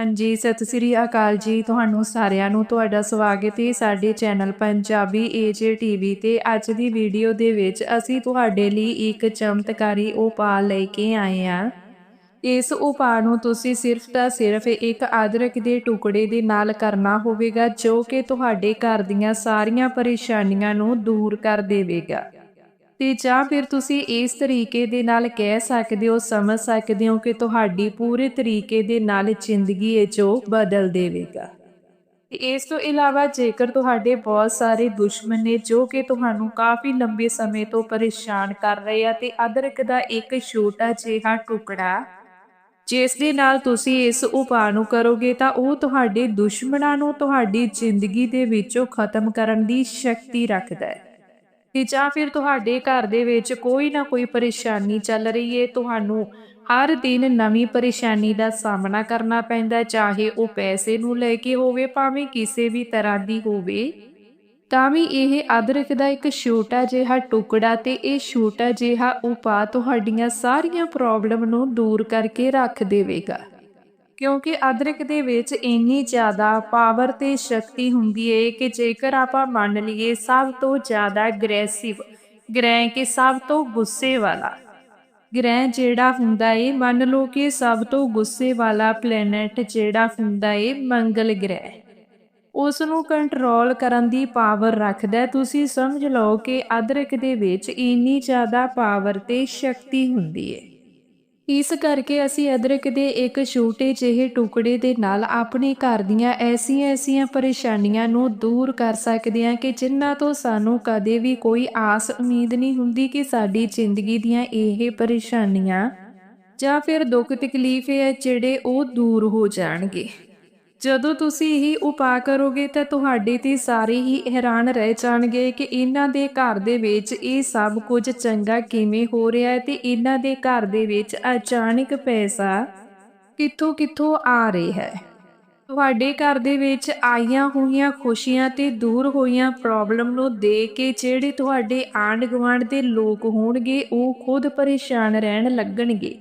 ਹਾਂਜੀ, ਸਤਿ ਸ੍ਰੀ ਅਕਾਲ ਜੀ। ਤੁਹਾਨੂੰ ਸਾਰਿਆਂ ਨੂੰ ਤੁਹਾਡਾ ਸਵਾਗਤ ਹੈ ਸਾਡੇ ਚੈਨਲ ਪੰਜਾਬੀ ਏਜੇ ਟੀਵੀ ਤੇ। ਅੱਜ ਦੀ ਵੀਡੀਓ ਦੇ ਵਿੱਚ ਅਸੀਂ ਤੁਹਾਡੇ ਲਈ ਇੱਕ ਚਮਤਕਾਰੀ ਉਪਾਅ ਲੈ ਕੇ ਆਏ ਹਾਂ। ਇਸ ਉਪਾਅ ਨੂੰ ਤੁਸੀਂ ਸਿਰਫ ਤਾਂ ਸਿਰਫ ਇੱਕ ਅਦਰਕ ਦੇ ਟੁਕੜੇ ਦੇ ਨਾਲ ਕਰਨਾ ਹੋਵੇਗਾ, ਜੋ ਕਿ ਤੁਹਾਡੇ ਘਰ ਦੀਆਂ ਸਾਰੀਆਂ ਪਰੇਸ਼ਾਨੀਆਂ ਨੂੰ ਦੂਰ ਕਰ ਦੇਵੇਗਾ। ਤੇ ਜਾਂ ਫਿਰ ਤੁਸੀਂ ਇਸ ਤਰੀਕੇ ਦੇ ਨਾਲ ਕਹਿ ਸਕਦੇ ਹੋ, ਸਮਝ ਸਕਦੇ ਹੋ ਕਿ ਤੁਹਾਡੀ ਪੂਰੇ ਤਰੀਕੇ ਦੇ ਨਾਲ ਜ਼ਿੰਦਗੀ ਇਹ ਜੋ ਬਦਲ ਦੇਵੇਗਾ। ਤੇ ਇਸ ਤੋਂ ਇਲਾਵਾ ਜੇਕਰ ਤੁਹਾਡੇ ਬਹੁਤ ਸਾਰੇ ਦੁਸ਼ਮਣ ਨੇ ਜੋ ਕਿ ਤੁਹਾਨੂੰ ਕਾਫੀ ਲੰਬੇ ਸਮੇਂ ਤੋਂ ਪਰੇਸ਼ਾਨ ਕਰ ਰਹੇ ਆ ਤੇ ਅਦਰਕ ਦਾ ਇੱਕ ਛੋਟਾ ਜਿਹਾ ਟੁਕੜਾ, ਜਿਸ ਦੇ ਨਾਲ ਤੁਸੀਂ ਇਸ ਉਪਾਅ ਨੂੰ ਕਰੋਗੇ ਤਾਂ ਉਹ ਤੁਹਾਡੇ ਦੁਸ਼ਮਣਾਂ ਨੂੰ ਤੁਹਾਡੀ ਜ਼ਿੰਦਗੀ ਦੇ ਵਿੱਚੋਂ ਖਤਮ ਕਰਨ ਦੀ ਸ਼ਕਤੀ ਰੱਖਦਾ ਹੈ। ਤੇ ਜਾਂ ਫਿਰ ਤੁਹਾਡੇ ਘਰ ਦੇ ਵਿੱਚ ਕੋਈ ਨਾ ਕੋਈ ਪਰੇਸ਼ਾਨੀ ਚੱਲ ਰਹੀ ਹੈ ਤੁਹਾਨੂੰ ਹਰ ਦਿਨ ਨਵੀਂ ਪਰੇਸ਼ਾਨੀ ਦਾ ਸਾਹਮਣਾ ਕਰਨਾ ਪੈਂਦਾ ਚਾਹੇ ਉਹ ਪੈਸੇ ਨੂੰ ਲੈ ਕੇ ਹੋਵੇ, ਭਾਵੇਂ ਕਿਸੇ ਵੀ ਤਰ੍ਹਾਂ ਦੀ ਹੋਵੇ। ਤਾਂ ਵੀ ਇਹ ਅਦਰਕ ਦਾ ਇੱਕ ਛੋਟਾ ਜਿਹਾ ਟੁਕੜਾ ਤੇ ਇਹ ਛੋਟਾ ਜਿਹਾ ਉਪਾਅ ਤੁਹਾਡੀਆਂ ਸਾਰੀਆਂ ਪ੍ਰੋਬਲਮ ਨੂੰ ਦੂਰ ਕਰਕੇ ਰੱਖ ਦੇਵੇਗਾ। ਕਿਉਂਕਿ ਅਦਰਕ ਦੇ ਵਿੱਚ ਇੰਨੀ ਜ਼ਿਆਦਾ ਪਾਵਰ ਤੇ ਸ਼ਕਤੀ ਹੁੰਦੀ ਹੈ ਕਿ ਜੇਕਰ ਆਪਾਂ ਮੰਨ ਲਈਏ ਸਭ ਤੋਂ ਜ਼ਿਆਦਾ ਅਗਰੈਸਿਵ ਗ੍ਰਹਿ ਕਿ ਸਭ ਤੋਂ ਗੁੱਸੇ ਵਾਲਾ, ਗ੍ਰਹਿ ਜਿਹੜਾ ਹੁੰਦਾ ਏ, ਮੰਨ ਲਓ ਕਿ ਸਭ ਤੋਂ ਗੁੱਸੇ ਵਾਲਾ ਪਲੈਨਟ ਜਿਹੜਾ ਹੁੰਦਾ ਏ, ਮੰਗਲ ਗ੍ਰਹਿ ਉਸ ਨੂੰ ਕੰਟਰੋਲ ਕਰਨ ਦੀ ਪਾਵਰ ਰੱਖਦਾ ਤੁਸੀਂ ਸਮਝ ਲਓ ਕਿ ਅਦਰਕ ਦੇ ਵਿੱਚ ਇੰਨੀ ਜ਼ਿਆਦਾ ਪਾਵਰ ਤੇ ਸ਼ਕਤੀ ਹੁੰਦੀ ਹੈ ਇਸ ਕਰਕੇ ਅਸੀਂ ਅਦਰਕ ਦੇ ਇੱਕ ਛੋਟੇ ਜਿਹੇ ਟੁਕੜੇ ਦੇ ਨਾਲ ਆਪਣੇ ਘਰ ਦੀਆਂ ਐਸੀਆਂ ਐਸੀਆਂ ਪਰੇਸ਼ਾਨੀਆਂ ਨੂੰ ਦੂਰ ਕਰ ਸਕਦੇ ਹਾਂ ਕਿ ਜਿਨ੍ਹਾਂ ਤੋਂ ਸਾਨੂੰ ਕਦੇ ਵੀ ਕੋਈ ਆਸ ਉਮੀਦ ਨਹੀਂ ਹੁੰਦੀ ਕਿ ਸਾਡੀ ਜ਼ਿੰਦਗੀ ਦੀਆਂ ਇਹ ਪਰੇਸ਼ਾਨੀਆਂ ਜਾਂ ਫਿਰ ਦੁੱਖ ਤਕਲੀਫ ਹੈ ਜਿਹੜੇ ਉਹ ਦੂਰ ਹੋ ਜਾਣਗੇ। ਜਦੋਂ ਤੁਸੀਂ ਇਹ ਉਪਾਅ ਕਰੋਗੇ ਤਾਂ ਤੁਹਾਡੇ ਤੇ ਸਾਰੇ ਹੀ ਹੈਰਾਨ ਰਹਿ ਜਾਣਗੇ ਕਿ ਇਹਨਾਂ ਦੇ ਘਰ ਦੇ ਵਿੱਚ ਇਹ ਸਭ ਕੁਝ ਚੰਗਾ ਕਿਵੇਂ ਹੋ ਰਿਹਾ ਹੈ ਤੇ ਇਹਨਾਂ ਦੇ ਘਰ ਦੇ ਵਿੱਚ ਅਚਾਨਕ ਪੈਸਾ ਕਿੱਥੋਂ ਕਿੱਥੋਂ ਆ ਰਿਹਾ ਹੈ। ਤੁਹਾਡੇ ਘਰ ਦੇ ਵਿੱਚ ਆਈਆਂ ਹੋਈਆਂ ਖੁਸ਼ੀਆਂ ਤੇ ਦੂਰ ਹੋਈਆਂ ਪ੍ਰੋਬਲਮ ਨੂੰ ਦੇਖ ਕੇ ਜਿਹੜੇ ਤੁਹਾਡੇ ਆਂਢ ਗੁਆਂਢ ਦੇ ਲੋਕ ਹੋਣਗੇ, ਉਹ ਖੁਦ ਪਰੇਸ਼ਾਨ ਰਹਿਣ ਲੱਗਣਗੇ।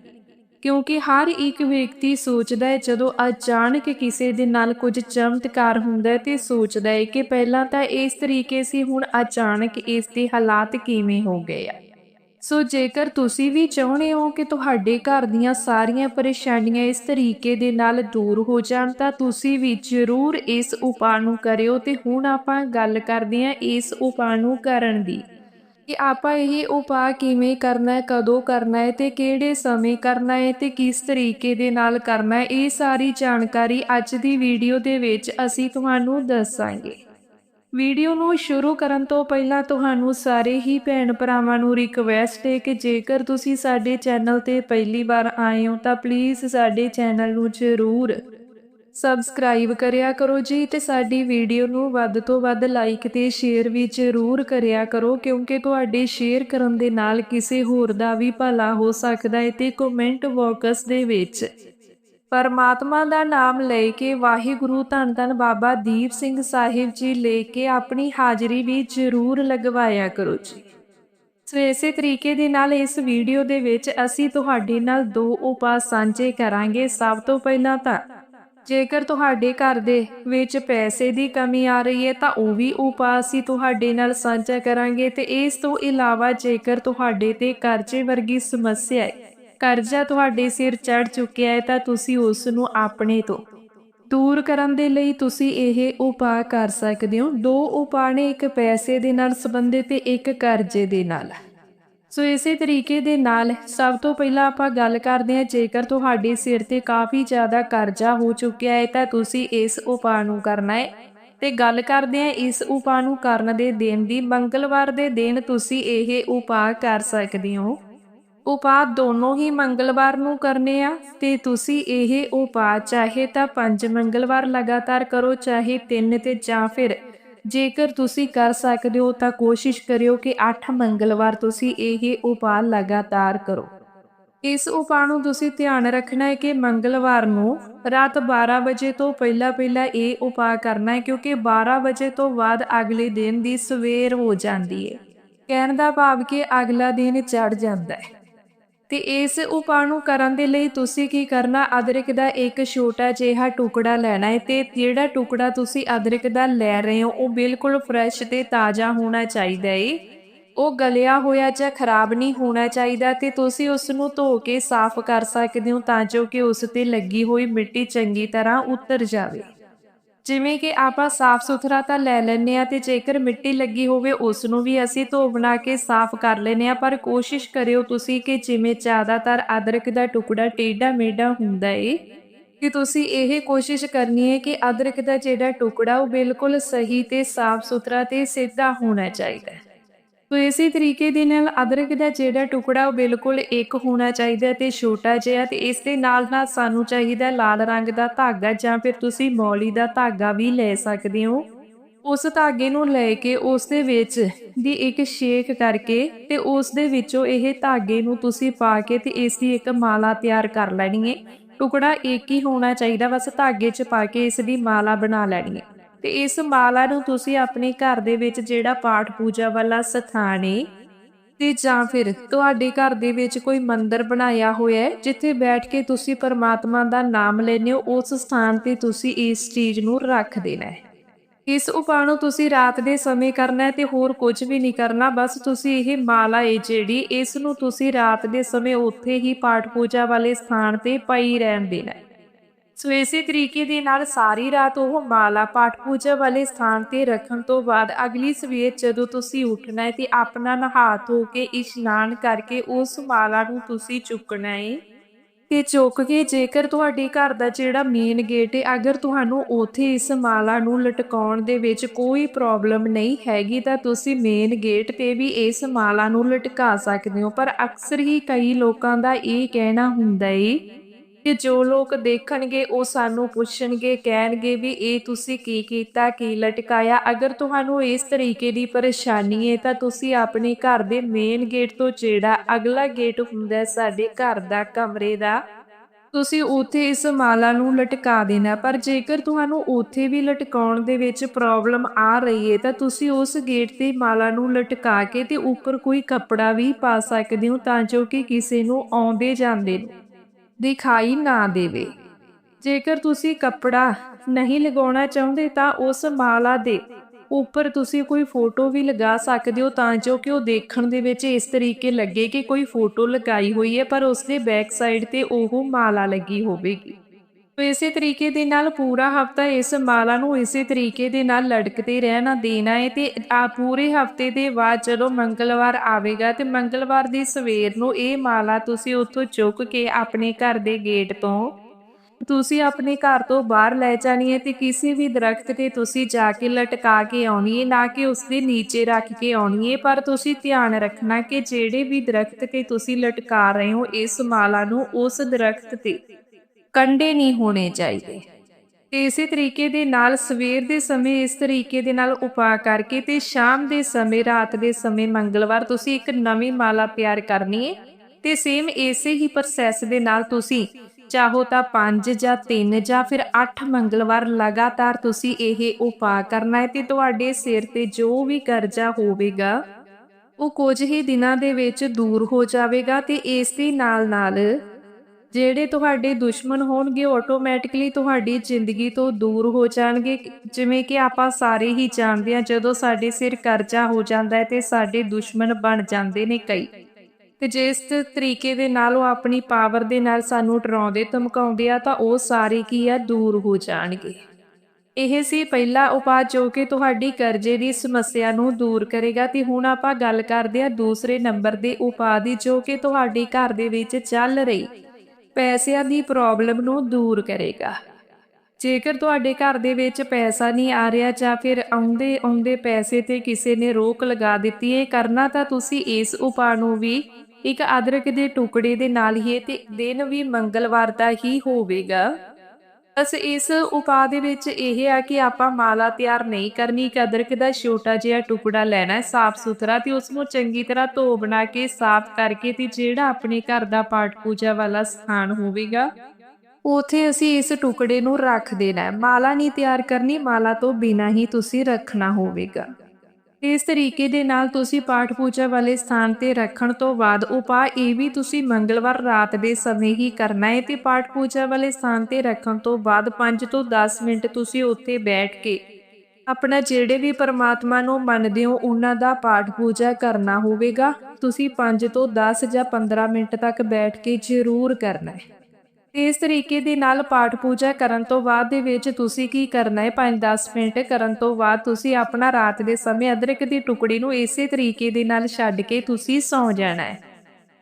ਕਿਉਂਕਿ ਹਰ ਇੱਕ ਵਿਅਕਤੀ ਸੋਚਦਾ ਹੈ, ਜਦੋਂ ਅਚਾਨਕ ਕਿਸੇ ਦੇ ਨਾਲ ਕੁਝ ਚਮਤਕਾਰ ਹੁੰਦਾ ਹੈ ਤੇ ਸੋਚਦਾ ਹੈ ਕਿ ਪਹਿਲਾਂ ਤਾਂ ਇਸ ਤਰੀਕੇ ਸੀ, ਹੁਣ ਅਚਾਨਕ ਇਸ ਦੇ ਹਾਲਾਤ ਕਿਵੇਂ ਹੋ ਗਏ ਆ। ਸੋ ਜੇਕਰ ਤੁਸੀਂ ਵੀ ਚਾਹੁੰਦੇ ਹੋ ਕਿ ਤੁਹਾਡੇ ਘਰ ਦੀਆਂ ਸਾਰੀਆਂ ਪਰੇਸ਼ਾਨੀਆਂ ਇਸ ਤਰੀਕੇ ਦੇ ਨਾਲ ਦੂਰ ਹੋ ਜਾਣ, ਤਾਂ ਤੁਸੀਂ ਵੀ ਜ਼ਰੂਰ ਇਸ ਉਪਾਅ ਨੂੰ ਕਰਿਓ ਤੇ ਹੁਣ ਆਪਾਂ ਗੱਲ ਕਰਦੇ ਹਾਂ ਇਸ ਉਪਾਅ ਨੂੰ ਕਰਨ ਦੀ। ਕਿ ਆਪਾਂ ਇਹ ਉਪਾਅ ਕਿਵੇਂ ਕਰਨਾ ਹੈ, ਕਦੋਂ ਕਰਨਾ ਹੈ ਤੇ ਕਿਹੜੇ ਸਮੇਂ ਕਰਨਾ ਹੈ ਤੇ ਕਿਸ ਤਰੀਕੇ ਦੇ ਨਾਲ ਕਰਨਾ ਹੈ, ਇਹ ਸਾਰੀ ਜਾਣਕਾਰੀ ਅੱਜ ਦੀ ਵੀਡੀਓ ਦੇ ਵਿੱਚ ਅਸੀਂ ਤੁਹਾਨੂੰ ਦੱਸਾਂਗੇ। ਵੀਡੀਓ ਨੂੰ ਸ਼ੁਰੂ ਕਰਨ ਤੋਂ ਪਹਿਲਾਂ ਤੁਹਾਨੂੰ ਸਾਰੇ ਹੀ ਭੈਣ ਭਰਾਵਾਂ ਨੂੰ ਰਿਕਵੈਸਟ ਹੈ ਕਿ ਜੇਕਰ ਤੁਸੀਂ ਸਾਡੇ ਚੈਨਲ ਤੇ ਪਹਿਲੀ ਵਾਰ ਆਏ ਹੋ ਤਾਂ ਪਲੀਜ਼ ਸਾਡੇ ਚੈਨਲ ਨੂੰ ਜ਼ਰੂਰ ਸਬਸਕ੍ਰਾਈਬ ਕਰਿਆ ਕਰੋ ਜੀ ਤੇ ਸਾਡੀ ਵੀਡੀਓ ਨੂੰ ਵੱਧ ਤੋਂ ਵੱਧ ਲਾਈਕ ਤੇ ਸ਼ੇਅਰ ਵੀ ਜ਼ਰੂਰ ਕਰਿਆ ਕਰੋ ਕਿਉਂਕਿ ਤੁਹਾਡੇ ਸ਼ੇਅਰ ਕਰਨ ਦੇ ਨਾਲ ਕਿਸੇ ਹੋਰ ਦਾ ਵੀ ਭਲਾ ਹੋ ਸਕਦਾ ਹੈ ਤੇ ਕਮੈਂਟ ਬਾਕਸ ਦੇ ਵਿੱਚ ਪਰਮਾਤਮਾ ਦਾ ਨਾਮ ਲੈ ਕੇ ਵਾਹਿਗੁਰੂ ਧੰਨ ਧੰਨ ਬਾਬਾ ਦੀਪ ਸਿੰਘ ਸਾਹਿਬ ਜੀ ਲੈ ਕੇ ਆਪਣੀ ਹਾਜ਼ਰੀ ਵੀ ਜ਼ਰੂਰ ਲਗਵਾਇਆ ਕਰੋ ਜੀ। ਸੋ ਇਸੇ ਤਰੀਕੇ ਦੇ ਨਾਲ ਇਸ ਵੀਡੀਓ ਦੇ ਵਿੱਚ ਅਸੀਂ ਤੁਹਾਡੇ ਨਾਲ ਦੋ ਉਪਾਅ ਸਾਂਝੇ ਕਰਾਂਗੇ। ਸਭ ਤੋਂ ਪਹਿਲਾਂ ਤਾਂ ਜੇਕਰ ਤੁਹਾਡੇ ਘਰ ਦੇ ਵਿੱਚ ਪੈਸੇ ਦੀ ਕਮੀ ਆ ਰਹੀ ਹੈ, ਤਾਂ ਉਹ ਵੀ ਉਪਾਅ ਅਸੀਂ ਤੁਹਾਡੇ ਨਾਲ ਸਾਂਝਾ ਕਰਾਂਗੇ ਤੇ ਇਸ ਤੋਂ ਇਲਾਵਾ ਜੇਕਰ ਤੁਹਾਡੇ ਤੇ ਕਰਜ਼ੇ ਵਰਗੀ ਸਮੱਸਿਆ ਹੈ, ਕਰਜ਼ਾ ਤੁਹਾਡੇ ਸਿਰ ਚੜ ਚੁੱਕਿਆ ਹੈ, ਤਾਂ ਤੁਸੀਂ ਉਸ ਨੂੰ ਆਪਣੇ ਤੋਂ ਦੂਰ ਕਰਨ ਦੇ ਲਈ ਤੁਸੀਂ ਇਹ ਉਪਾਅ ਕਰ ਸਕਦੇ ਹੋ। ਦੋ ਉਪਾਅ ਨੇ ਇੱਕ ਪੈਸੇ ਦੇ ਨਾਲ ਸੰਬੰਧਿਤ ਤੇ ਇੱਕ ਕਰਜ਼ੇ ਦੇ ਨਾਲ। ਸੋ ਇਸੇ ਤਰੀਕੇ ਦੇ ਨਾਲ ਸਭ ਤੋਂ ਪਹਿਲਾਂ ਆਪਾਂ ਗੱਲ ਕਰਦੇ ਹਾਂ, ਜੇਕਰ ਤੁਹਾਡੇ ਸਿਰ ਤੇ ਕਾਫੀ ਜ਼ਿਆਦਾ ਕਰਜ਼ਾ ਹੋ ਚੁੱਕਿਆ ਹੈ, ਤਾਂ ਤੁਸੀਂ ਇਸ ਉਪਾਅ ਨੂੰ ਕਰਨਾ ਹੈ। ਤੇ ਗੱਲ ਕਰਦੇ ਹਾਂ, ਇਸ ਉਪਾਅ ਨੂੰ ਕਰਨ ਦੇ ਦਿਨ ਦੀ, ਮੰਗਲਵਾਰ ਦੇ ਦਿਨ ਤੁਸੀਂ ਇਹ ਉਪਾਅ ਕਰ ਸਕਦੇ ਹੋ। ਉਪਾਅ ਦੋਨੋਂ ਹੀ ਮੰਗਲਵਾਰ ਨੂੰ ਕਰਨੇ ਆ, ਤੇ ਤੁਸੀਂ ਇਹ ਉਪਾਅ ਚਾਹੇ ਤਾਂ ਪੰਜ ਮੰਗਲਵਾਰ ਲਗਾਤਾਰ ਕਰੋ, ਚਾਹੇ ਤਿੰਨ ਤੇ ਜਾਂ ਫਿਰ ਜੇਕਰ ਤੁਸੀਂ ਕਰ ਸਕਦੇ ਹੋ ਤਾਂ ਕੋਸ਼ਿਸ਼ ਕਰਿਓ ਕਿ 8 ਮੰਗਲਵਾਰ ਤੁਸੀਂ ਇਹ ਉਪਾਅ ਲਗਾਤਾਰ ਕਰੋ। ਇਸ ਉਪਾਅ ਨੂੰ ਤੁਸੀਂ ਧਿਆਨ ਰੱਖਣਾ ਹੈ ਕਿ ਮੰਗਲਵਾਰ ਨੂੰ ਰਾਤ 12 ਵਜੇ ਤੋਂ ਪਹਿਲਾਂ ਪਹਿਲਾਂ ਇਹ ਉਪਾਅ ਕਰਨਾ ਹੈ ਕਿਉਂਕਿ 12 ਵਜੇ ਤੋਂ ਬਾਅਦ ਅਗਲੇ ਦਿਨ ਦੀ ਸਵੇਰ ਹੋ ਜਾਂਦੀ ਹੈ। ਕਹਿਣ ਦਾ ਭਾਵ ਕਿ ਅਗਲਾ ਦਿਨ ਚੜ ਜਾਂਦਾ ਹੈ। ਤੇ ਇਸ ਉਪਾਅ ਨੂੰ ਕਰਨ ਦੇ ਲਈ ਤੁਸੀਂ ਕੀ ਕਰਨਾ? ਅਦਰਕ ਦਾ ਇੱਕ ਛੋਟਾ ਜਿਹਾ ਟੁਕੜਾ ਲੈਣਾ ਹੈ ਤੇ ਜਿਹੜਾ ਟੁਕੜਾ ਤੁਸੀਂ ਅਦਰਕ ਦਾ ਲੈ ਰਹੇ ਹੋ, ਉਹ ਬਿਲਕੁਲ ਫਰੈਸ਼ ਤੇ ਤਾਜ਼ਾ ਹੋਣਾ ਚਾਹੀਦਾ ਹੈ ਉਹ ਗਲਿਆ ਹੋਇਆ ਜਾਂ ਖਰਾਬ ਨਹੀਂ ਹੋਣਾ ਚਾਹੀਦਾ ਤੇ ਤੁਸੀਂ ਉਸ ਨੂੰ ਧੋ ਕੇ ਸਾਫ਼ ਕਰ ਸਕਦੇ ਹੋ ਤਾਂ ਜੋ ਕਿ ਉਸ ਤੇ ਲੱਗੀ ਹੋਈ ਮਿੱਟੀ ਚੰਗੀ ਤਰ੍ਹਾਂ ਉਤਰ ਜਾਵੇ। ਜਿਵੇਂ ਕਿ ਆਪਾਂ ਸਾਫ਼ ਸੁਥਰਾ ਤਾਂ ਲੈ ਲੈਨੇ ਆ ਤੇ ਜੇਕਰ ਮਿੱਟੀ ਲੱਗੀ ਹੋਵੇ ਉਸ ਨੂੰ ਵੀ ਅਸੀਂ ਧੋ ਬਣਾ ਕੇ ਸਾਫ਼ ਕਰ ਲੈਨੇ ਆ ਪਰ ਕੋਸ਼ਿਸ਼ ਕਰਿਓ ਤੁਸੀਂ ਕਿ ਜਿਵੇਂ ਜ਼ਿਆਦਾਤਰ ਅਦਰਕ ਦਾ ਟੁਕੜਾ ਟੇਢਾ ਮੇਢਾ ਹੁੰਦਾ ਏ, ਕਿ ਤੁਸੀਂ ਇਹ ਕੋਸ਼ਿਸ਼ ਕਰਨੀ ਹੈ ਕਿ ਅਦਰਕ ਦਾ ਜਿਹੜਾ ਟੁਕੜਾ ਉਹ ਬਿਲਕੁਲ ਸਹੀ ਤੇ ਸਾਫ਼ ਸੁਥਰਾ ਤੇ ਸਿੱਧਾ ਹੋਣਾ ਚਾਹੀਦਾ ਹੈ। ਤੋ ਇਸੇ ਤਰੀਕੇ ਦੇ ਨਾਲ ਅਦਰਕ ਦਾ ਜਿਹੜਾ ਟੁਕੜਾ ਉਹ ਬਿਲਕੁਲ ਇੱਕ ਹੋਣਾ ਚਾਹੀਦਾ ਤੇ ਛੋਟਾ ਜਿਹਾ ਤੇ ਇਸ ਦੇ ਨਾਲ ਨਾਲ ਸਾਨੂੰ ਚਾਹੀਦਾ ਲਾਲ ਰੰਗ ਦਾ ਧਾਗਾ ਜਾਂ ਫਿਰ ਤੁਸੀਂ ਮੌਲੀ ਦਾ ਧਾਗਾ ਵੀ ਲੈ ਸਕਦੇ ਹੋ। ਉਸ ਧਾਗੇ ਨੂੰ ਲੈ ਕੇ ਉਸ ਦੇ ਵਿੱਚ ਦੀ ਇੱਕ ਸ਼ੇਕ ਕਰਕੇ ਤੇ ਉਸ ਦੇ ਵਿੱਚੋਂ ਇਹ ਧਾਗੇ ਨੂੰ ਤੁਸੀਂ ਪਾ ਕੇ ਤੇ ਇਸ ਦੀ ਇੱਕ ਮਾਲਾ ਤਿਆਰ ਕਰ ਲੈਣੀ ਹੈ। ਟੁਕੜਾ ਇੱਕ ਹੀ ਹੋਣਾ ਚਾਹੀਦਾ, ਬਸ ਧਾਗੇ 'ਚ ਪਾ ਕੇ ਇਸ ਦੀ ਮਾਲਾ ਬਣਾ ਲੈਣੀ ਹੈ। ਤੇ ਇਸ ਮਾਲਾ ਨੂੰ ਤੁਸੀਂ ਆਪਣੇ ਘਰ ਦੇ ਵਿੱਚ ਜਿਹੜਾ ਪਾਠ ਪੂਜਾ ਵਾਲਾ ਸਥਾਨ ਹੈ ਤੇ ਜਾਂ ਫਿਰ ਤੁਹਾਡੇ ਘਰ ਦੇ ਵਿੱਚ ਕੋਈ ਮੰਦਿਰ ਬਣਾਇਆ ਹੋਇਆ ਹੈ, ਜਿੱਥੇ ਬੈਠ ਕੇ ਤੁਸੀਂ ਪਰਮਾਤਮਾ ਦਾ ਨਾਮ ਲੈਂਦੇ ਹੋ, ਉਸ ਸਥਾਨ ਤੇ ਤੁਸੀਂ ਇਸ ਚੀਜ਼ ਨੂੰ ਰੱਖ ਦੇਣਾ ਹੈ। ਇਸ ਉਪਾਅ ਨੂੰ ਤੁਸੀਂ ਰਾਤ ਦੇ ਸਮੇਂ ਕਰਨਾ ਹੈ ਤੇ ਹੋਰ ਕੁਝ ਵੀ ਨਹੀਂ ਕਰਨਾ, ਬਸ ਤੁਸੀਂ ਇਹ ਮਾਲਾ ਹੈ ਜਿਹੜੀ, ਇਸ ਨੂੰ ਤੁਸੀਂ ਰਾਤ ਦੇ ਸਮੇਂ ਉੱਥੇ ਹੀ ਪਾਠ ਪੂਜਾ ਵਾਲੇ ਸਥਾਨ ਤੇ ਪਈ ਰਹਿਣ ਦੇਣਾ ਹੈ। ਸੋ ਇਸੇ ਤਰੀਕੇ ਦੇ ਨਾਲ ਸਾਰੀ ਰਾਤ ਉਹ ਮਾਲਾ ਪਾਠ ਪੂਜਾ ਵਾਲੇ ਸਥਾਨ ਤੇ ਰੱਖਣ ਤੋਂ ਬਾਅਦ ਅਗਲੀ ਸਵੇਰ ਜਦੋਂ ਤੁਸੀਂ ਉੱਠਣਾ ਹੈ ਤੇ ਆਪਣਾ ਨਹਾ ਧੋ ਕੇ ਇਸ਼ਨਾਨ ਕਰਕੇ ਉਸ ਮਾਲਾ ਨੂੰ ਤੁਸੀਂ ਚੁੱਕਣਾ ਹੈ ਤੇ ਚੁੱਕ ਕੇ ਜੇਕਰ ਤੁਹਾਡੇ ਘਰ ਦਾ ਜਿਹੜਾ ਮੇਨ ਗੇਟ ਹੈ, ਅਗਰ ਤੁਹਾਨੂੰ ਉਥੇ ਇਸ ਮਾਲਾ ਨੂੰ ਲਟਕਾਉਣ ਦੇ ਵਿੱਚ ਕੋਈ ਪ੍ਰੋਬਲਮ ਨਹੀਂ ਹੈਗੀ ਤਾਂ ਤੁਸੀਂ ਮੇਨ ਗੇਟ ਤੇ ਵੀ ਇਸ ਮਾਲਾ ਨੂੰ ਲਟਕਾ ਸਕਦੇ ਹੋ। ਪਰ ਅਕਸਰ ਹੀ ਕਈ ਲੋਕਾਂ ਦਾ ਇਹ ਕਹਿਣਾ ਹੁੰਦਾ ਏ ਕਿ ਜੋ ਲੋਕ ਦੇਖਣਗੇ, ਉਹ ਸਾਨੂੰ ਪੁੱਛਣਗੇ, ਕਹਿਣਗੇ ਵੀ ਇਹ ਤੁਸੀਂ ਕੀ ਕੀਤਾ, ਕੀ ਲਟਕਾਇਆ। ਅਗਰ ਤੁਹਾਨੂੰ ਇਸ ਤਰੀਕੇ ਦੀ ਪਰੇਸ਼ਾਨੀ ਹੈ, ਤਾਂ ਤੁਸੀਂ ਆਪਣੇ ਘਰ ਦੇ ਮੇਨ ਗੇਟ ਤੋਂ ਜਿਹੜਾ ਅਗਲਾ ਗੇਟ ਹੁੰਦਾ ਸਾਡੇ ਘਰ ਦਾ ਕਮਰੇ ਦਾ, ਤੁਸੀਂ ਉੱਥੇ ਇਸ ਮਾਲਾ ਨੂੰ ਲਟਕਾ ਦੇਣਾ। ਪਰ ਜੇਕਰ ਤੁਹਾਨੂੰ ਉੱਥੇ ਵੀ ਲਟਕਾਉਣ ਦੇ ਵਿੱਚ ਪ੍ਰੋਬਲਮ ਆ ਰਹੀ ਹੈ, ਤਾਂ ਤੁਸੀਂ ਉਸ ਗੇਟ ਤੇ ਮਾਲਾ ਨੂੰ ਲਟਕਾ ਕੇ ਤੇ ਉੱਪਰ ਕੋਈ ਕੱਪੜਾ ਵੀ ਪਾ ਸਕਦੇ ਹੋ, ਤਾਂ ਜੋ ਕਿ ਕਿਸੇ ਨੂੰ ਆਉਂਦੇ ਜਾਂਦੇ ਨੂੰ। ਦਿਖਾਈ ਨਾ ਦੇਵੇ। ਜੇਕਰ ਤੁਸੀਂ ਕੱਪੜਾ ਨਹੀਂ ਲਗਾਉਣਾ ਚਾਹੁੰਦੇ ਤਾਂ ਉਸ ਮਾਲਾ ਦੇ ਉੱਪਰ ਤੁਸੀਂ ਕੋਈ ਫੋਟੋ ਵੀ ਲਗਾ ਸਕਦੇ ਹੋ ਤਾਂ ਜੋ ਕਿ ਉਹ ਦੇਖਣ ਦੇ ਵਿੱਚ ਇਸ ਤਰੀਕੇ ਲੱਗੇ ਕਿ ਕੋਈ ਫੋਟੋ ਲਗਾਈ ਹੋਈ ਹੈ, ਪਰ ਉਸ ਦੇ ਬੈਕ ਸਾਈਡ ਤੇ ਉਹ ਮਾਲਾ ਲੱਗੀ ਹੋਵੇਗੀ। ਤੋ ਇਸੇ ਤਰੀਕੇ ਦੇ ਨਾਲ ਪੂਰਾ ਹਫਤਾ ਇਸ ਮਾਲਾ ਨੂੰ ਇਸੇ ਤਰੀਕੇ ਦੇ ਨਾਲ ਲਟਕਦੇ ਰਹਿਣਾ ਦੇਣਾ ਹੈ ਤੇ ਆ ਪੂਰੇ ਹਫ਼ਤੇ ਦੇ ਬਾਅਦ ਜਦੋਂ ਮੰਗਲਵਾਰ ਆਵੇਗਾ ਤੇ ਮੰਗਲਵਾਰ ਦੀ ਸਵੇਰ ਨੂੰ ਇਹ ਮਾਲਾ ਤੁਸੀਂ ਉੱਥੋਂ ਚੁੱਕ ਕੇ ਆਪਣੇ ਘਰ ਦੇ ਗੇਟ ਤੋਂ ਤੁਸੀਂ ਆਪਣੇ ਘਰ ਤੋਂ ਬਾਹਰ ਲੈ ਜਾਣੀ ਹੈ ਤੇ ਕਿਸੇ ਵੀ ਦਰਖਤ ਤੇ ਤੁਸੀਂ ਜਾ ਕੇ ਲਟਕਾ ਕੇ ਆਉਣੀ ਹੈ, ਨਾ ਕਿ ਉਸ ਦੇ ਨੀਚੇ ਰੱਖ ਕੇ ਆਉਣੀ ਹੈ। ਪਰ ਤੁਸੀਂ ਧਿਆਨ ਰੱਖਣਾ ਕਿ ਜਿਹੜੇ ਵੀ ਦਰਖਤ ਤੇ ਤੁਸੀਂ ਲਟਕਾ ਰਹੇ ਹੋ, ਇਸ ਮਾਲਾ ਨੂੰ ਉਸ ਦਰਖਤ ਤੇ ਕੰਡੇ ਨਹੀਂ ਹੋਣੇ ਚਾਹੀਦੇ। ਤੇ ਇਸੇ ਤਰੀਕੇ ਦੇ ਨਾਲ ਸਵੇਰ ਦੇ ਸਮੇਂ ਇਸ ਤਰੀਕੇ ਦੇ ਨਾਲ ਉਪਾਅ ਕਰਕੇ ਤੇ ਸ਼ਾਮ ਦੇ ਸਮੇਂ, ਰਾਤ ਦੇ ਸਮੇਂ, ਮੰਗਲਵਾਰ ਤੁਸੀਂ ਇੱਕ ਨਵੀਂ ਮਾਲਾ ਤਿਆਰ ਕਰਨੀ ਹੈ ਤੇ ਸੇਮ ਇਸੇ ਹੀ ਪ੍ਰੋਸੈਸ ਦੇ ਨਾਲ ਤੁਸੀਂ ਚਾਹੋ ਤਾਂ 5 ਜਾਂ 3 ਜਾਂ ਫਿਰ 8 ਮੰਗਲਵਾਰ ਲਗਾਤਾਰ ਤੁਸੀਂ ਇਹ ਉਪਾਅ ਕਰਨਾ ਹੈ ਤੇ ਤੁਹਾਡੇ ਸਿਰ ਤੇ ਜੋ ਵੀ ਕਰਜ਼ਾ ਹੋਵੇਗਾ, ਉਹ ਕੁਝ ਹੀ ਦਿਨਾਂ ਦੇ ਵਿੱਚ ਦੂਰ ਹੋ ਜਾਵੇਗਾ ਤੇ ਇਸ ਦੇ ਨਾਲ ਨਾਲ ਜਿਹੜੇ ਤੁਹਾਡੇ ਦੁਸ਼ਮਣ ਹੋਣਗੇ ਆਟੋਮੈਟਿਕਲੀ ਤੁਹਾਡੀ ਜ਼ਿੰਦਗੀ ਤੋਂ ਦੂਰ ਹੋ ਜਾਣਗੇ। ਜਿਵੇਂ ਕਿ ਆਪਾਂ ਸਾਰੇ ਹੀ ਜਾਣਦੇ ਹਾਂ, ਜਦੋਂ ਸਾਡੇ ਸਿਰ ਕਰਜ਼ਾ ਹੋ ਜਾਂਦਾ ਹੈ ਤੇ ਸਾਡੇ ਦੁਸ਼ਮਣ ਬਣ ਜਾਂਦੇ ਨੇ ਕਈ। ਤੇ ਜਿਸ ਤਰੀਕੇ ਦੇ ਨਾਲ ਉਹ ਆਪਣੀ ਪਾਵਰ ਦੇ ਨਾਲ ਸਾਨੂੰ ਡਰਾਉਂਦੇ, ਧਮਕਾਉਂਦੇ ਆ, ਤਾਂ ਉਹ ਸਾਰੇ ਕੀ ਆ, ਦੂਰ ਹੋ ਜਾਣਗੇ। ਇਹ ਸੀ ਪਹਿਲਾ ਉਪਾਅ ਜੋ ਕਿ ਤੁਹਾਡੀ ਕਰਜ਼ੇ ਦੀ ਸਮੱਸਿਆ ਨੂੰ ਦੂਰ ਕਰੇਗਾ। ਤੇ ਹੁਣ ਆਪਾਂ ਗੱਲ ਕਰਦੇ ਆ ਦੂਸਰੇ ਨੰਬਰ ਦੇ ਉਪਾਅ ਦੀ, ਜੋ ਕਿ ਤੁਹਾਡੇ ਘਰ ਦੇ ਵਿੱਚ ਚੱਲ ਰਹੀ। ਪੈਸਿਆਂ ਦੀ ਪ੍ਰੋਬਲਮ ਨੂੰ ਦੂਰ ਕਰੇਗਾ। ਜੇਕਰ ਤੁਹਾਡੇ ਘਰ ਦੇ ਵਿੱਚ ਪੈਸਾ ਨਹੀਂ ਆ ਰਿਹਾ ਜਾਂ ਫਿਰ ਆਉਂਦੇ ਆਉਂਦੇ ਪੈਸੇ ਤੇ ਕਿਸੇ ਨੇ ਰੋਕ ਲਗਾ ਦਿੱਤੀ ਹੈ ਕਰਨਾ ਤਾਂ ਤੁਸੀਂ ਇਸ ਉਪਾਅ ਨੂੰ ਵੀ ਇੱਕ ਅਦਰਕ ਦੇ ਟੁਕੜੇ ਦੇ ਨਾਲ ਹੀ ਤੇ ਦਿਨ ਵੀ ਮੰਗਲਵਾਰ ਦਾ ਹੀ ਹੋਵੇਗਾ। ਬਸ ਇਸ ਉਪਾਅ ਦੇ ਵਿੱਚ ਇਹ ਆ ਕਿ ਆਪਾਂ ਮਾਲਾ ਤਿਆਰ ਨਹੀਂ ਕਰਨੀ ਇੱਕ ਅਦਰਕ ਦਾ ਛੋਟਾ ਜਿਹਾ ਟੁਕੜਾ ਲੈਣਾ ਹੈ ਸਾਫ਼ ਸੁਥਰਾ ਤੇ ਉਸ ਨੂੰ ਚੰਗੀ ਤਰ੍ਹਾਂ ਧੋ ਬਣਾ ਕੇ ਸਾਫ਼ ਕਰਕੇ ਤੇ ਜਿਹੜਾ ਆਪਣੇ ਘਰ ਦਾ ਪਾਠ ਪੂਜਾ ਵਾਲਾ ਸਥਾਨ ਹੋਵੇਗਾ, ਉਥੇ ਅਸੀਂ ਇਸ ਟੁਕੜੇ ਨੂੰ ਰੱਖ ਦੇਣਾ ਹੈ। ਮਾਲਾ ਨਹੀਂ ਤਿਆਰ ਕਰਨੀ, ਮਾਲਾ ਤੋਂ ਬਿਨਾ ਹੀ ਤੁਸੀਂ ਰੱਖਣਾ ਹੋਵੇਗਾ। ਇਸ ਤਰੀਕੇ ਦੇ ਨਾਲ ਤੁਸੀਂ ਪਾਠ ਪੂਜਾ ਵਾਲੇ ਸਥਾਨ ਤੇ ਰੱਖਣ ਤੋਂ ਬਾਅਦ ਉਪਾਅ ਇਹ ਵੀ ਤੁਸੀਂ ਮੰਗਲਵਾਰ ਰਾਤ ਦੇ ਸਮੇਂ ਹੀ ਕਰਨਾ ਹੈ ਤੇ ਪਾਠ ਪੂਜਾ ਵਾਲੇ ਸਥਾਨ ਤੇ ਰੱਖਣ ਤੋਂ ਬਾਅਦ 5 ਤੋਂ 10 ਮਿੰਟ ਤੁਸੀਂ ਉੱਥੇ ਬੈਠ ਕੇ ਆਪਣਾ ਜਿਹੜੇ ਵੀ ਪਰਮਾਤਮਾ ਨੂੰ ਮੰਨਦੇ ਹੋ, ਉਹਨਾਂ ਦਾ ਪਾਠ ਪੂਜਾ ਕਰਨਾ ਹੋਵੇਗਾ। ਤੁਸੀਂ 5 ਤੋਂ 10 ਜਾਂ 15 ਮਿੰਟ ਤੱਕ ਬੈਠ ਕੇ ਜ਼ਰੂਰ ਕਰਨਾ ਹੈ। ਇਸ ਤਰੀਕੇ ਦੇ ਨਾਲ ਪਾਠ ਪੂਜਾ ਕਰਨ ਤੋਂ ਬਾਅਦ ਦੇ ਵਿੱਚ ਤੁਸੀਂ ਕੀ ਕਰਨਾ ਹੈ? 5-10 ਮਿੰਟ ਕਰਨ ਤੋਂ ਬਾਅਦ ਤੁਸੀਂ ਆਪਣਾ ਰਾਤ ਦੇ ਸਮੇਂ ਅਦਰਕ ਦੀ ਟੁਕੜੀ ਨੂੰ ਇਸੇ ਤਰੀਕੇ ਦੇ ਨਾਲ ਛੱਡ ਕੇ ਤੁਸੀਂ ਸੌਂ ਜਾਣਾ ਹੈ।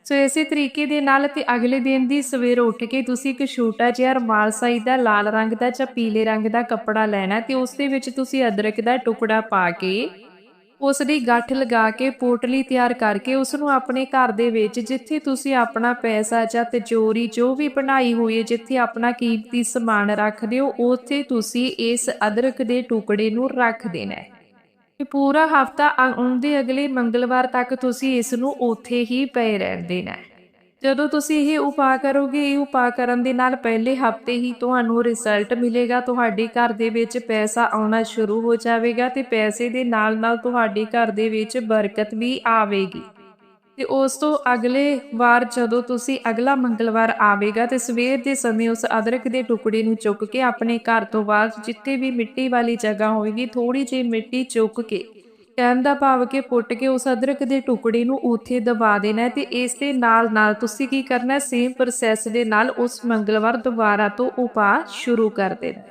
ਸੋ ਇਸੇ ਤਰੀਕੇ ਦੇ ਨਾਲ ਤੇ ਅਗਲੇ ਦਿਨ ਦੀ ਸਵੇਰ ਉੱਠ ਕੇ ਤੁਸੀਂ ਇੱਕ ਛੋਟਾ ਜਿਹਾ ਰਮਾਲ ਸਾਈ ਦਾ ਲਾਲ ਰੰਗ ਦਾ ਜਾਂ ਪੀਲੇ ਰੰਗ ਦਾ ਕੱਪੜਾ ਲੈਣਾ ਤੇ ਉਸ ਦੇ ਵਿੱਚ ਤੁਸੀਂ ਅਦਰਕ ਦਾ ਟੁਕੜਾ ਪਾ ਕੇ ਉਸ ਦੀ ਗੱਠ ਲਗਾ ਕੇ ਪੋਟਲੀ ਤਿਆਰ ਕਰਕੇ ਉਸ ਨੂੰ ਆਪਣੇ ਘਰ ਦੇ ਵਿੱਚ, ਜਿੱਥੇ ਤੁਸੀਂ ਆਪਣਾ ਪੈਸਾ ਜਾਂ ਤਿਜੋਰੀ ਜੋ ਵੀ ਬਣਾਈ ਹੋਈ ਹੈ, ਜਿੱਥੇ ਆਪਣਾ ਕੀਮਤੀ ਸਮਾਨ ਰੱਖਦੇ ਹੋ ਉੱਥੇ ਤੁਸੀਂ ਇਸ ਅਦਰਕ ਦੇ ਟੁਕੜੇ ਨੂੰ ਰੱਖ ਦੇਣਾ ਹੈ। ਤੇ ਪੂਰਾ ਹਫਤਾ ਆਉਂਦੇ ਅਗਲੇ ਮੰਗਲਵਾਰ ਤੱਕ ਤੁਸੀਂ ਇਸ ਨੂੰ ਉੱਥੇ ਹੀ ਪਏ ਰਹਿਣ ਦੇਣਾ ਹੈ। ਜਦੋਂ ਤੁਸੀਂ ਇਹ ਉਪਾਅ ਕਰੋਗੇ, ਇਹ ਉਪਾਅ ਕਰਨ ਦੇ ਨਾਲ ਪਹਿਲੇ ਹਫ਼ਤੇ ਹੀ ਤੁਹਾਨੂੰ ਰਿਜ਼ਲਟ ਮਿਲੇਗਾ, ਤੁਹਾਡੇ ਘਰ ਦੇ ਵਿੱਚ ਪੈਸਾ ਆਉਣਾ ਸ਼ੁਰੂ ਹੋ ਜਾਵੇਗਾ ਤੇ ਪੈਸੇ ਦੇ ਨਾਲ ਨਾਲ ਤੁਹਾਡੇ ਘਰ ਦੇ ਵਿੱਚ ਬਰਕਤ ਵੀ ਆਵੇਗੀ। ਤੇ ਉਸ ਤੋਂ ਅਗਲੇ ਵਾਰ ਜਦੋਂ ਤੁਸੀਂ ਅਗਲਾ ਮੰਗਲਵਾਰ ਆਵੇਗਾ ਤੇ ਸਵੇਰ ਦੇ ਸਮੇਂ ਉਸ ਅਦਰਕ ਦੇ ਟੁਕੜੇ ਨੂੰ ਚੁੱਕ ਕੇ ਆਪਣੇ ਘਰ ਤੋਂ ਬਾਹਰ ਜਿੱਥੇ ਵੀ ਮਿੱਟੀ ਵਾਲੀ ਜਗ੍ਹਾ ਹੋਵੇਗੀ ਥੋੜੀ ਜਿਹੀ ਮਿੱਟੀ ਚੁੱਕ ਕੇ ਕਹਿਣ ਦਾ ਭਾਵ ਕਿ ਪੁੱਟ ਕੇ ਉਸ ਅਦਰਕ ਦੇ ਟੁਕੜੇ ਨੂੰ ਉੱਥੇ ਦਬਾ ਦੇਣਾ ਹੈ ਤੇ ਇਸ ਦੇ ਨਾਲ ਨਾਲ ਤੁਸੀਂ ਕੀ ਕਰਨਾ ਸੇਮ ਪ੍ਰੋਸੈਸ ਦੇ ਨਾਲ ਉਸ ਮੰਗਲਵਾਰ ਦੁਬਾਰਾ ਤੋਂ ਉਪਾਅ ਸ਼ੁਰੂ ਕਰ ਦੇਣਾ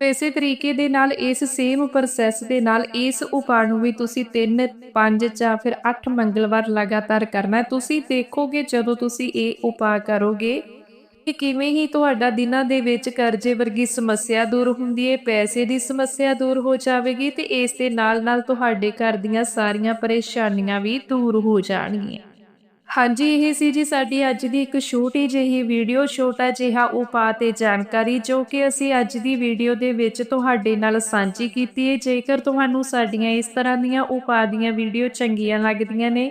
ਇਸੇ ਤਰੀਕੇ ਦੇ ਨਾਲ ਇਸ ਸੇਮ ਪ੍ਰੋਸੈਸ ਦੇ ਨਾਲ ਇਸ ਉਪਾਅ ਨੂੰ ਵੀ ਤੁਸੀਂ 3 5 ਜਾਂ ਫਿਰ 8 ਮੰਗਲਵਾਰ ਲਗਾਤਾਰ ਕਰਨਾ ਤੁਸੀਂ ਦੇਖੋਗੇ ਜਦੋਂ ਤੁਸੀਂ ਇਹ ਉਪਾਅ ਕਰੋਗੇ ਕਿ ਕਿਵੇਂ ਹੀ ਤੁਹਾਡਾ ਦਿਨਾਂ ਦੇ ਵਿੱਚ ਕਰਜ਼ੇ ਵਰਗੀ ਸਮੱਸਿਆ ਦੂਰ ਹੁੰਦੀ ਹੈ ਪੈਸੇ ਦੀ ਸਮੱਸਿਆ ਦੂਰ ਹੋ ਜਾਵੇਗੀ ਤੇ ਇਸ ਦੇ ਨਾਲ ਨਾਲ ਤੁਹਾਡੇ ਘਰ ਦੀਆਂ ਸਾਰੀਆਂ ਪਰੇਸ਼ਾਨੀਆਂ ਵੀ ਦੂਰ ਹੋ ਜਾਣਗੀਆਂ। ਹਾਂਜੀ, ਇਹ ਸੀ ਜੀ ਸਾਡੀ ਅੱਜ ਦੀ ਇੱਕ ਛੋਟੀ ਜਿਹੀ ਵੀਡੀਓ, ਛੋਟਾ ਜਿਹਾ ਉਪਾਅ ਤੇ ਜਾਣਕਾਰੀ ਜੋ ਕਿ ਅਸੀਂ ਅੱਜ ਦੀ ਵੀਡੀਓ ਦੇ ਵਿੱਚ ਤੁਹਾਡੇ ਨਾਲ ਸਾਂਝੀ ਕੀਤੀ ਹੈ ਜੇਕਰ ਤੁਹਾਨੂੰ ਸਾਡੀਆਂ ਇਸ ਤਰ੍ਹਾਂ ਦੀਆਂ ਉਪਾਅ ਦੀਆਂ ਵੀਡੀਓ ਚੰਗੀਆਂ ਲੱਗਦੀਆਂ ਨੇ